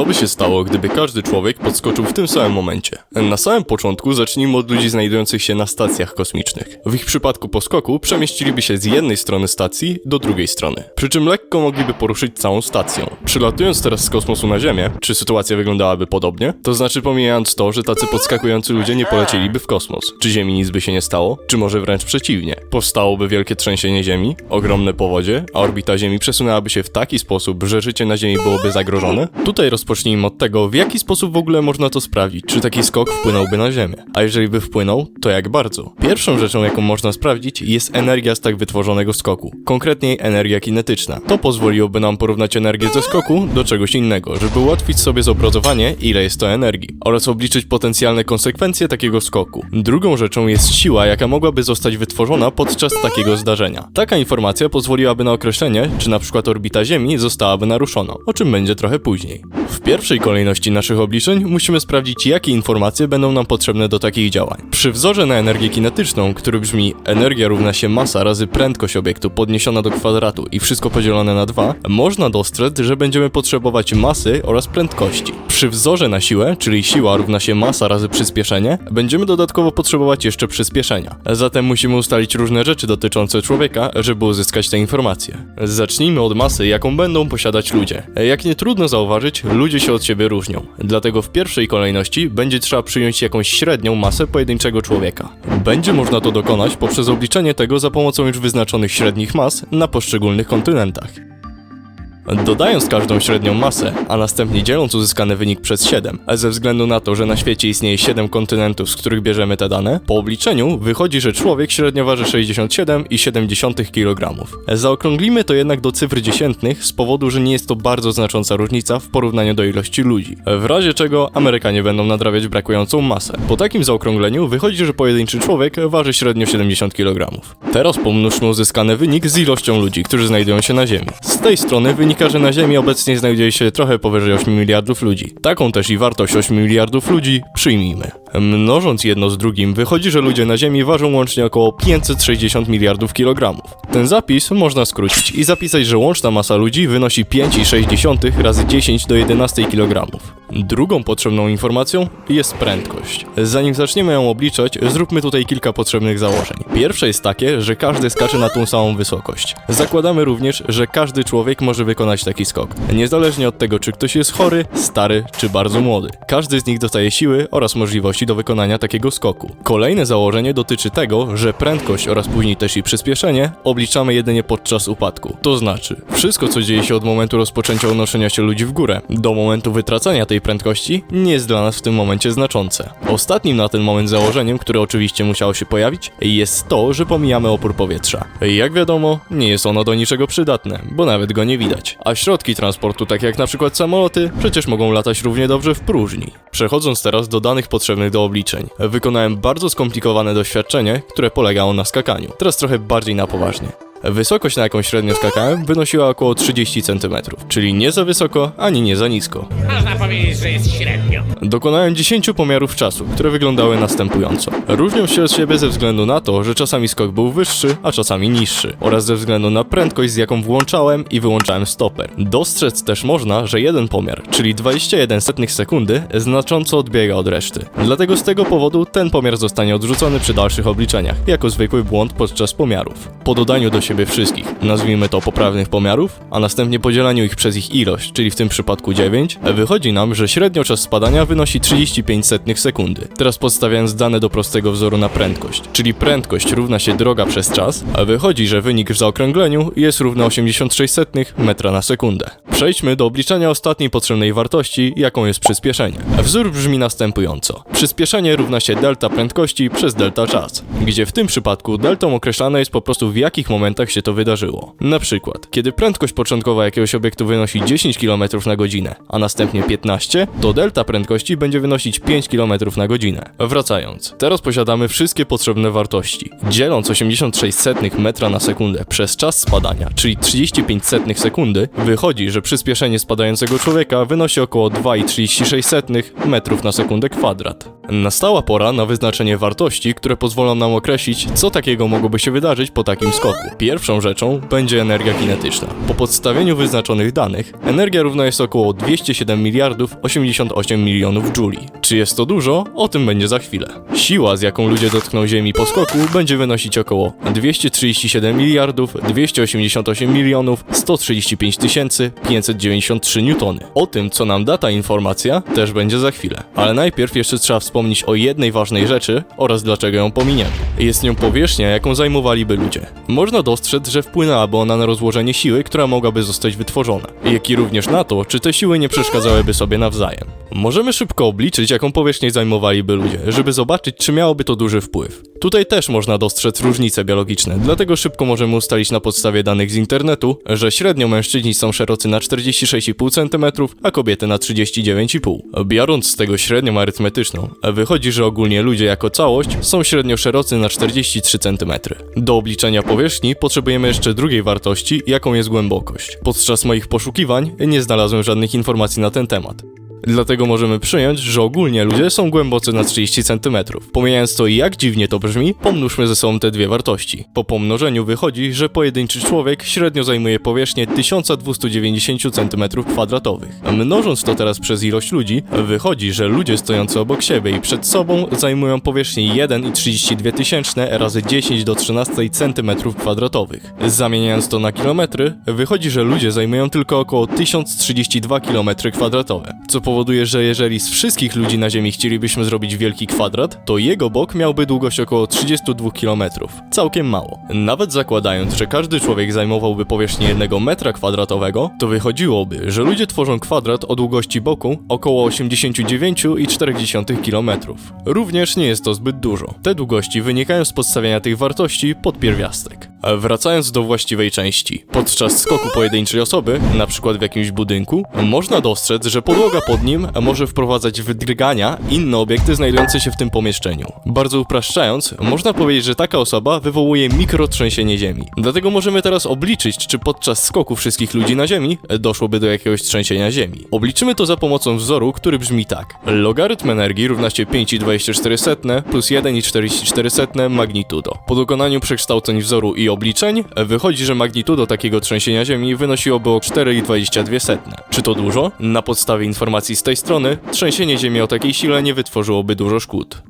Co by się stało, gdyby każdy człowiek podskoczył w tym samym momencie? Na samym początku zacznijmy od ludzi znajdujących się na stacjach kosmicznych. W ich przypadku po skoku przemieściliby się z jednej strony stacji do drugiej strony. Przy czym lekko mogliby poruszyć całą stacją. Przylatując teraz z kosmosu na Ziemię, czy sytuacja wyglądałaby podobnie? To znaczy pomijając to, że tacy podskakujący ludzie nie polecieliby w kosmos. Czy Ziemi nic by się nie stało? Czy może wręcz przeciwnie? Powstałoby wielkie trzęsienie Ziemi, ogromne powodzie, a orbita Ziemi przesunęłaby się w taki sposób, że życie na Ziemi byłoby zagrożone? Tutaj rozpocznijmy od tego, w jaki sposób w ogóle można to sprawdzić. Czy taki skok wpłynąłby na Ziemię? A jeżeli by wpłynął, to jak bardzo? Pierwszą rzeczą, jaką można sprawdzić, jest energia z tak wytworzonego skoku. Konkretniej energia kinetyczna. To pozwoliłoby nam porównać energię ze skoku do czegoś innego, żeby ułatwić sobie zobrazowanie, ile jest to energii, oraz obliczyć potencjalne konsekwencje takiego skoku. Drugą rzeczą jest siła, jaka mogłaby zostać wytworzona podczas takiego zdarzenia. Taka informacja pozwoliłaby na określenie, czy na przykład orbita Ziemi zostałaby naruszona, o czym będzie trochę później. W pierwszej kolejności naszych obliczeń musimy sprawdzić, jakie informacje będą nam potrzebne do takich działań. Przy wzorze na energię kinetyczną, który brzmi energia równa się masa razy prędkość obiektu podniesiona do kwadratu i wszystko podzielone na 2, można dostrzec, że będziemy potrzebować masy oraz prędkości. Przy wzorze na siłę, czyli siła równa się masa razy przyspieszenie, będziemy dodatkowo potrzebować jeszcze przyspieszenia. Zatem musimy ustalić różne rzeczy dotyczące człowieka, żeby uzyskać te informacje. Zacznijmy od masy, jaką będą posiadać ludzie. Jak nie trudno zauważyć, ludzie się od siebie różnią. Dlatego w pierwszej kolejności będzie trzeba przyjąć jakąś średnią masę pojedynczego człowieka. Będzie można to dokonać poprzez obliczenie tego za pomocą już wyznaczonych średnich mas na poszczególnych kontynentach. Dodając każdą średnią masę, a następnie dzieląc uzyskany wynik przez 7, a ze względu na to, że na świecie istnieje 7 kontynentów, z których bierzemy te dane, po obliczeniu wychodzi, że człowiek średnio waży 67,7 kg. Zaokrąglimy to jednak do cyfr dziesiętnych z powodu, że nie jest to bardzo znacząca różnica w porównaniu do ilości ludzi. W razie czego Amerykanie będą nadrabiać brakującą masę. Po takim zaokrągleniu wychodzi, że pojedynczy człowiek waży średnio 70 kg. Teraz pomnóżmy uzyskany wynik z ilością ludzi, którzy znajdują się na Ziemi. Z tej strony wynika, że na Ziemi obecnie znajduje się trochę powyżej 8 miliardów ludzi. Taką też i wartość 8 miliardów ludzi przyjmijmy. Mnożąc jedno z drugim, wychodzi, że ludzie na Ziemi ważą łącznie około 560 miliardów kilogramów. Ten zapis można skrócić i zapisać, że łączna masa ludzi wynosi 5,6 razy 10 do 11 kg. Drugą potrzebną informacją jest prędkość. Zanim zaczniemy ją obliczać, zróbmy tutaj kilka potrzebnych założeń. Pierwsze jest takie, że każdy skacze na tą samą wysokość. Zakładamy również, że każdy człowiek może wykonać taki skok, niezależnie od tego, czy ktoś jest chory, stary czy bardzo młody. Każdy z nich dostaje siły oraz możliwości do wykonania takiego skoku. Kolejne założenie dotyczy tego, że prędkość oraz później też i przyspieszenie obliczamy jedynie podczas upadku. To znaczy, wszystko co dzieje się od momentu rozpoczęcia unoszenia się ludzi w górę do momentu wytracania tej prędkości nie jest dla nas w tym momencie znaczące. Ostatnim na ten moment założeniem, które oczywiście musiało się pojawić, jest to, że pomijamy opór powietrza. Jak wiadomo, nie jest ono do niczego przydatne, bo nawet go nie widać. A środki transportu, tak jak na przykład samoloty, przecież mogą latać równie dobrze w próżni. Przechodząc teraz do danych potrzebnych do obliczeń. Wykonałem bardzo skomplikowane doświadczenie, które polegało na skakaniu. Teraz trochę bardziej na poważnie. Wysokość, na jaką średnio skakałem, wynosiła około 30 cm, czyli nie za wysoko, ani nie za nisko. Można powiedzieć, że jest średnio. Dokonałem 10 pomiarów czasu, które wyglądały następująco. Różnią się od siebie ze względu na to, że czasami skok był wyższy, a czasami niższy, oraz ze względu na prędkość, z jaką włączałem i wyłączałem stoper. Dostrzec też można, że jeden pomiar, czyli 21 setnych sekundy, znacząco odbiega od reszty. Dlatego z tego powodu ten pomiar zostanie odrzucony przy dalszych obliczeniach, jako zwykły błąd podczas pomiarów. Po dodaniu do siebie wszystkich, nazwijmy to poprawnych pomiarów, a następnie podzielaniu ich przez ich ilość, czyli w tym przypadku 9, wychodzi nam, że średnio czas spadania wynosi 35 setnych sekundy. Teraz podstawiając dane do prostego wzoru na prędkość, czyli prędkość równa się droga przez czas, a wychodzi, że wynik w zaokrągleniu jest równy 86 setnych metra na sekundę. Przejdźmy do obliczania ostatniej potrzebnej wartości, jaką jest przyspieszenie. Wzór brzmi następująco. Przyspieszenie równa się delta prędkości przez delta czas, gdzie w tym przypadku deltą określane jest po prostu w jakich momentach się to wydarzyło. Na przykład, kiedy prędkość początkowa jakiegoś obiektu wynosi 10 km na godzinę, a następnie 15, to delta prędkości będzie wynosić 5 km na godzinę. Wracając, teraz posiadamy wszystkie potrzebne wartości. Dzieląc 86 setnych metra na sekundę przez czas spadania, czyli 35 setnych sekundy, wychodzi, że przyspieszenie spadającego człowieka wynosi około 2,36 metrów na sekundę kwadrat. Nastała pora na wyznaczenie wartości, które pozwolą nam określić, co takiego mogłoby się wydarzyć po takim skoku. Pierwszą rzeczą będzie energia kinetyczna. Po podstawieniu wyznaczonych danych, energia równa jest około 207 miliardów 88 milionów jouli. Czy jest to dużo? O tym będzie za chwilę. Siła, z jaką ludzie dotkną Ziemi po skoku, będzie wynosić około 237 miliardów 288 milionów 135 tysięcy 593 newtony. O tym, co nam da ta informacja, też będzie za chwilę. Ale najpierw jeszcze trzeba wspomnieć o jednej ważnej rzeczy oraz dlaczego ją pominiemy. Jest nią powierzchnia, jaką zajmowaliby ludzie. Można dostrzec, że wpłynęłaby ona na rozłożenie siły, która mogłaby zostać wytworzona, jak i również na to, czy te siły nie przeszkadzałyby sobie nawzajem. Możemy szybko obliczyć, jaką powierzchnię zajmowaliby ludzie, żeby zobaczyć, czy miałoby to duży wpływ. Tutaj też można dostrzec różnice biologiczne, dlatego szybko możemy ustalić na podstawie danych z internetu, że średnio mężczyźni są szerocy na 46,5 cm, a kobiety na 39,5. Biorąc z tego średnią arytmetyczną, wychodzi, że ogólnie ludzie jako całość są średnio szerocy na 43 cm. Do obliczenia powierzchni potrzebujemy jeszcze drugiej wartości, jaką jest głębokość. Podczas moich poszukiwań nie znalazłem żadnych informacji na ten temat. Dlatego możemy przyjąć, że ogólnie ludzie są głębocy na 30 cm. Pomijając to jak dziwnie to brzmi, pomnóżmy ze sobą te dwie wartości. Po pomnożeniu wychodzi, że pojedynczy człowiek średnio zajmuje powierzchnię 1290 cm2. Mnożąc to teraz przez ilość ludzi, wychodzi, że ludzie stojący obok siebie i przed sobą zajmują powierzchnię 1,32 tysięczne razy 10 do 13 cm2. Zamieniając to na kilometry, wychodzi, że ludzie zajmują tylko około 1032 km2, co powoduje, że jeżeli z wszystkich ludzi na Ziemi chcielibyśmy zrobić wielki kwadrat, to jego bok miałby długość około 32 km. Całkiem mało. Nawet zakładając, że każdy człowiek zajmowałby powierzchnię 1 metra kwadratowego, to wychodziłoby, że ludzie tworzą kwadrat o długości boku około 89,4 km. Również nie jest to zbyt dużo. Te długości wynikają z podstawiania tych wartości pod pierwiastek. Wracając do właściwej części. Podczas skoku pojedynczej osoby, na przykład w jakimś budynku, można dostrzec, że podłoga pod nim może wprowadzać w drgania inne obiekty znajdujące się w tym pomieszczeniu. Bardzo upraszczając, można powiedzieć, że taka osoba wywołuje mikrotrzęsienie ziemi. Dlatego możemy teraz obliczyć, czy podczas skoku wszystkich ludzi na ziemi doszłoby do jakiegoś trzęsienia ziemi. Obliczymy to za pomocą wzoru, który brzmi tak. Logarytm energii równa się 5,24 plus 1,44 magnitudo. Po dokonaniu przekształceń wzoru i obliczeń wychodzi, że magnitudo takiego trzęsienia ziemi wynosiłoby o 4,22. Czy to dużo? Na podstawie informacji z tej strony, trzęsienie ziemi o takiej sile nie wytworzyłoby dużo szkód.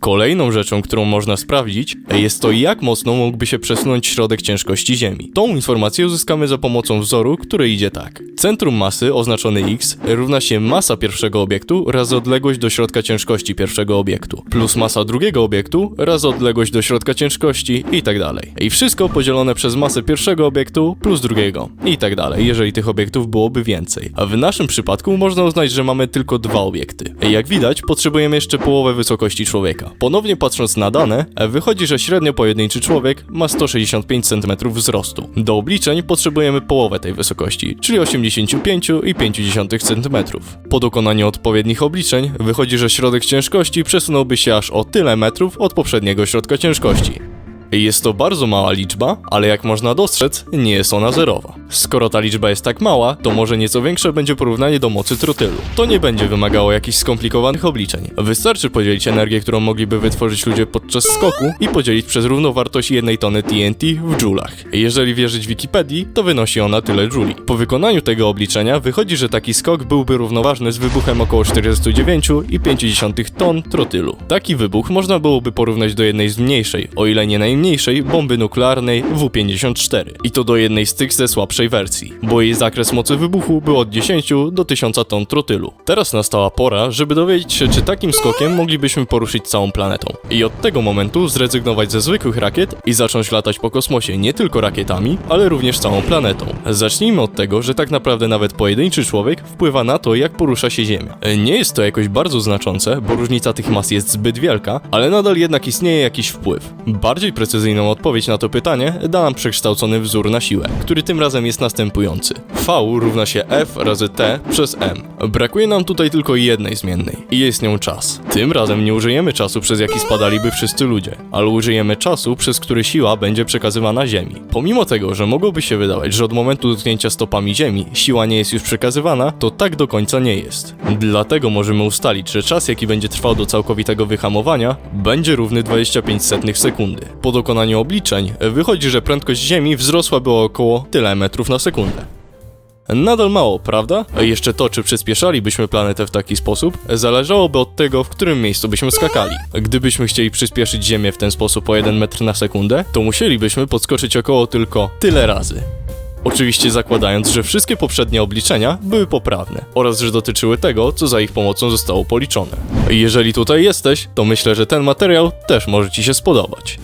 Kolejną rzeczą, którą można sprawdzić, jest to jak mocno mógłby się przesunąć środek ciężkości Ziemi. Tą informację uzyskamy za pomocą wzoru, który idzie tak. Centrum masy, oznaczony x, równa się masa pierwszego obiektu razy odległość do środka ciężkości pierwszego obiektu, plus masa drugiego obiektu razy odległość do środka ciężkości i tak dalej. I wszystko podzielone przez masę pierwszego obiektu plus drugiego i tak dalej, jeżeli tych obiektów byłoby więcej. A w naszym przypadku można uznać, że mamy tylko dwa obiekty. Jak widać, potrzebujemy jeszcze połowę wysokości człowieka. Ponownie patrząc na dane, wychodzi, że średnio pojedynczy człowiek ma 165 cm wzrostu. Do obliczeń potrzebujemy połowę tej wysokości, czyli 85,5 cm. Po dokonaniu odpowiednich obliczeń wychodzi, że środek ciężkości przesunąłby się aż o tyle metrów od poprzedniego środka ciężkości. Jest to bardzo mała liczba, ale jak można dostrzec, nie jest ona zerowa. Skoro ta liczba jest tak mała, to może nieco większe będzie porównanie do mocy trotylu. To nie będzie wymagało jakichś skomplikowanych obliczeń. Wystarczy podzielić energię, którą mogliby wytworzyć ludzie podczas skoku i podzielić przez równowartość jednej tony TNT w joulach. Jeżeli wierzyć Wikipedii, to wynosi ona tyle jouli. Po wykonaniu tego obliczenia wychodzi, że taki skok byłby równoważny z wybuchem około 49,5 ton trotylu. Taki wybuch można byłoby porównać do jednej z mniejszej, o ile nie najmniejszej, bomby nuklearnej W-54. I to do jednej z tych ze słabszej wersji, bo jej zakres mocy wybuchu był od 10 do 1000 ton trotylu. Teraz nastała pora, żeby dowiedzieć się, czy takim skokiem moglibyśmy poruszyć całą planetą. I od tego momentu zrezygnować ze zwykłych rakiet i zacząć latać po kosmosie nie tylko rakietami, ale również całą planetą. Zacznijmy od tego, że tak naprawdę nawet pojedynczy człowiek wpływa na to, jak porusza się Ziemia. Nie jest to jakoś bardzo znaczące, bo różnica tych mas jest zbyt wielka, ale nadal jednak istnieje jakiś wpływ. Bardziej precyzyjnie precyzyjną odpowiedź na to pytanie da nam przekształcony wzór na siłę, który tym razem jest następujący. Równa się F razy T przez M. Brakuje nam tutaj tylko jednej zmiennej i jest nią czas. Tym razem nie użyjemy czasu, przez jaki spadaliby wszyscy ludzie, ale użyjemy czasu, przez który siła będzie przekazywana Ziemi. Pomimo tego, że mogłoby się wydawać, że od momentu dotknięcia stopami Ziemi siła nie jest już przekazywana, to tak do końca nie jest. Dlatego możemy ustalić, że czas, jaki będzie trwał do całkowitego wyhamowania, będzie równy 25 setnych sekundy. Po dokonaniu obliczeń wychodzi, że prędkość Ziemi wzrosłaby o około tyle metrów na sekundę. Nadal mało, prawda? A jeszcze to, czy przyspieszalibyśmy planetę w taki sposób, zależałoby od tego, w którym miejscu byśmy skakali. Gdybyśmy chcieli przyspieszyć Ziemię w ten sposób o 1 metr na sekundę, to musielibyśmy podskoczyć około tylko tyle razy. Oczywiście zakładając, że wszystkie poprzednie obliczenia były poprawne oraz że dotyczyły tego, co za ich pomocą zostało policzone. Jeżeli tutaj jesteś, to myślę, że ten materiał też może Ci się spodobać.